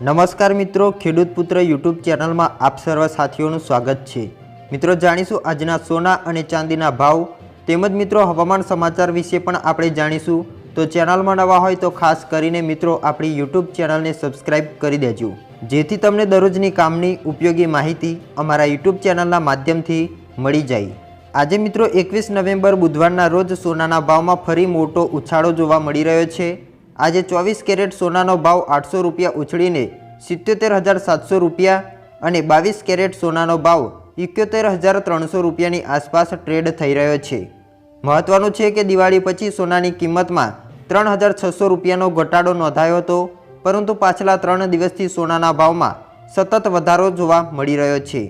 નમસ્કાર મિત્રો, ખેડૂત પુત્ર યુટ્યુબ ચેનલમાં આપ સર્વ સાથીઓનું સ્વાગત છે. મિત્રો, જાણીશું આજના સોના અને ચાંદીના ભાવ, તેમજ મિત્રો, હવામાન સમાચાર વિશે પણ આપણે જાણીશું. તો ચેનલમાં નવા હોય તો ખાસ કરીને મિત્રો, આપણી યુટ્યુબ ચેનલને સબસ્ક્રાઇબ કરી દેજો. જેથી તમને દરરોજની કામની ઉપયોગી માહિતી અમારા યુટ્યુબ ચેનલના માધ્યમથી મળી જાય. આજે મિત્રો, એકવીસ નવેમ્બર બુધવારના રોજ સોનાના ભાવમાં ફરી મોટો ઉછાળો જોવા મળી રહ્યો છે. આજે ચોવીસ કેરેટ સોનાનો ભાવ આઠસો રૂપિયા ઉછળીને સિત્યોતેર હજાર સાતસો રૂપિયા અને બાવીસ કેરેટ સોનાનો ભાવ ઇક્યોતેર હજાર ત્રણસો રૂપિયાની આસપાસ ટ્રેડ થઈ રહ્યો છે. મહત્વનું છે કે દિવાળી પછી સોનાની કિંમતમાં ત્રણ હજાર છસો રૂપિયાનો ઘટાડો નોંધાયો હતો, પરંતુ પાછલા ત્રણ દિવસથી સોનાના ભાવમાં સતત વધારો જોવા મળી રહ્યો છે.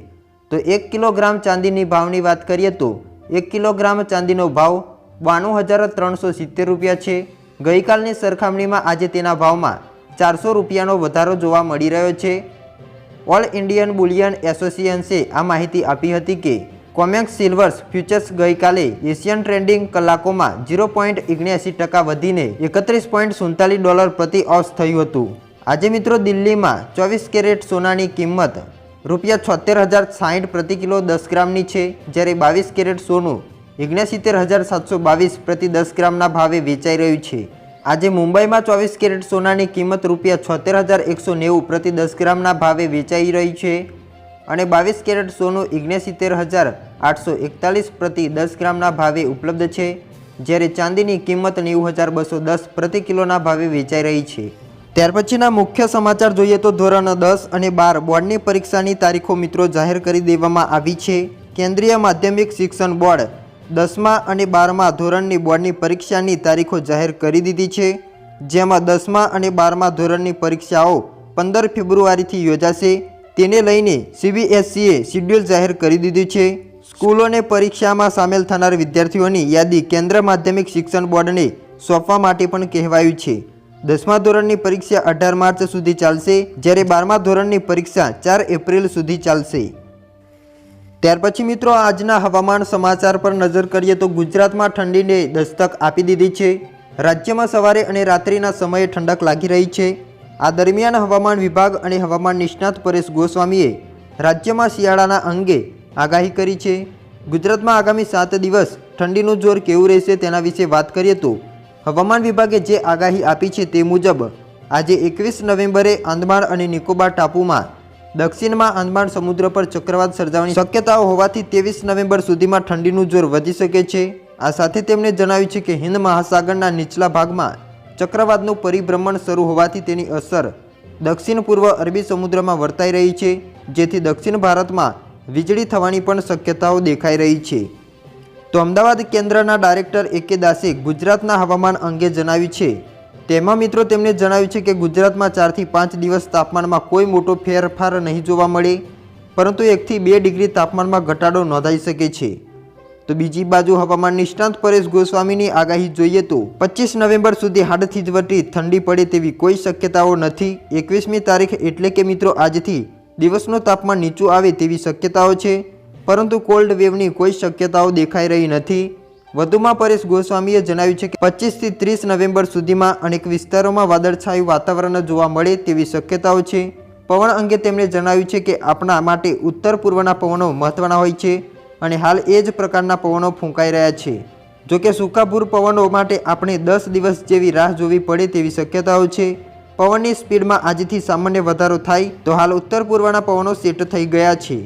તો એક કિલોગ્રામ ચાંદીની ભાવની વાત કરીએ તો એક કિલોગ્રામ ચાંદીનો ભાવ બાણું હજાર ત્રણસો સિત્તેર રૂપિયા છે ગઈકાલની સરખામણીમાં આજે તેના ભાવમાં ચારસો રૂપિયાનો વધારો જોવા મળી રહ્યો છે. ઓલ ઇન્ડિયન બુલિયન એસોસિએશન્સે આ માહિતી આપી હતી કે કોમેક્સ સિલ્વર્સ ફ્યુચર્સ ગઈકાલે એશિયન ટ્રેડિંગ કલાકોમાં ઝીરો પોઈન્ટ ઓગણ્યાસી ટકા વધીને એકત્રીસ પોઈન્ટ સુડતાલીસ ડોલર પ્રતિ ઓસ થયું હતું. આજે મિત્રો દિલ્હીમાં ચોવીસ કેરેટ સોનાની કિંમત રૂપિયા છોતેર હજાર સાહીઠ પ્રતિ કિલો દસ ગ્રામની છે, જ્યારે બાવીસ કેરેટ સોનું ઓગણસિત્તેર હજાર સાતસો બાવીસ પ્રતિ દસ ગ્રામના ભાવે વેચાઈ રહ્યું છે. આજે મુંબઈમાં ચોવીસ કેરેટ સોનાની કિંમત રૂપિયા છોતેર હજાર એકસો નેવું પ્રતિ દસ ગ્રામના ભાવે વેચાઈ રહી છે અને બાવીસ કેરેટ સોનું ઓગણસિત્તેર હજાર આઠસો એકતાલીસ પ્રતિ દસ ગ્રામના ભાવે ઉપલબ્ધ છે, જ્યારે ચાંદીની કિંમત નેવું હજાર બસો દસ પ્રતિ કિલોના ભાવે વેચાઈ રહી છે. ત્યાર પછીના મુખ્ય સમાચાર જોઈએ તો ધોરણ દસ અને બાર બોર્ડની પરીક્ષાની તારીખો મિત્રો જાહેર કરી દેવામાં આવી છે. કેન્દ્રીય માધ્યમિક શિક્ષણ બોર્ડ દસમા અને બારમા ધોરણની બોર્ડની પરીક્ષાની તારીખો જાહેર કરી દીધી છે, જેમાં દસમા અને બારમા ધોરણની પરીક્ષાઓ પંદર ફેબ્રુઆરીથી યોજાશે. તેને લઈને સીબીએસસીએ શિડ્યુલ જાહેર કરી દીધું છે. સ્કૂલોને પરીક્ષામાં સામેલ થનાર વિદ્યાર્થીઓની યાદી કેન્દ્ર માધ્યમિક શિક્ષણ બોર્ડને સોંપવા માટે પણ કહેવાયું છે. દસમા ધોરણની પરીક્ષા અઢાર માર્ચ સુધી ચાલશે, જ્યારે બારમા ધોરણની પરીક્ષા ચાર એપ્રિલ સુધી ચાલશે. ત્યાર પછી મિત્રો આજના હવામાન સમાચાર પર નજર કરીએ તો ગુજરાતમાં ઠંડીને દસ્તક આપી દીધી છે. રાજ્યમાં સવારે અને રાત્રિના સમયે ઠંડક લાગી રહી છે. આ દરમિયાન હવામાન વિભાગ અને હવામાન નિષ્ણાત પરેશ ગોસ્વામીએ રાજ્યમાં શિયાળાના અંગે આગાહી કરી છે. ગુજરાતમાં આગામી સાત દિવસ ઠંડીનું જોર કેવું રહેશે તેના વિશે વાત કરીએ તો હવામાન વિભાગે જે આગાહી આપી છે તે મુજબ આજે એકવીસ નવેમ્બરે આંદમાન અને નિકોબાર ટાપુમાં દક્ષિણમાં આંદમાન સમુદ્ર પર ચક્રવાત સર્જાવાની શક્યતાઓ હોવાથી ત્રેવીસ નવેમ્બર સુધીમાં ઠંડીનું જોર વધી શકે છે. આ સાથે તેમણે જણાવ્યું છે કે હિન્દ મહાસાગરના નીચલા ભાગમાં ચક્રવાતનું પરિભ્રમણ શરૂ હોવાથી તેની અસર દક્ષિણ પૂર્વ અરબી સમુદ્રમાં વર્તાઈ રહી છે, જેથી દક્ષિણ ભારતમાં વીજળી થવાની પણ શક્યતાઓ દેખાઈ રહી છે. તો અમદાવાદ કેન્દ્રના ડાયરેક્ટર એ કે દાસે ગુજરાતના હવામાન અંગે જણાવ્યું છે તેમાં મિત્રો તેમણે જણાવ્યું છે કે ગુજરાતમાં ચારથી પાંચ દિવસ તાપમાનમાં કોઈ મોટો ફેરફાર નહીં જોવા મળે, પરંતુ એકથી બે ડિગ્રી તાપમાનમાં ઘટાડો નોંધાઈ શકે છે. તો બીજી બાજુ હવામાન નિષ્ણાંત પરેશ ગોસ્વામીની આગાહી જોઈએ તો પચીસ નવેમ્બર સુધી હાડથી જ વટી ઠંડી પડે તેવી કોઈ શક્યતાઓ નથી. એકવીસમી તારીખ એટલે કે મિત્રો આજથી દિવસનું તાપમાન નીચું આવે તેવી શક્યતાઓ છે, પરંતુ કોલ્ડ વેવની કોઈ શક્યતાઓ દેખાઈ રહી નથી. વધુમાં પરેશ ગોસ્વામીએ જણાવ્યું છે કે પચીસથી ત્રીસ નવેમ્બર સુધીમાં અનેક વિસ્તારોમાં વાદળછાયું વાતાવરણ જોવા મળે તેવી શક્યતાઓ છે. પવન અંગે તેમણે જણાવ્યું છે કે આપણા માટે ઉત્તર પૂર્વના પવનો મહત્વના હોય છે અને હાલ એ જ પ્રકારના પવનો ફૂંકાઈ રહ્યા છે. જોકે સૂકાભૂર પવનો માટે આપણે દસ દિવસ જેવી રાહ જોવી પડે તેવી શક્યતાઓ છે. પવનની સ્પીડમાં આજથી સામાન્ય વધારો થાય તો હાલ ઉત્તર પૂર્વના પવનો સેટ થઈ ગયા છે.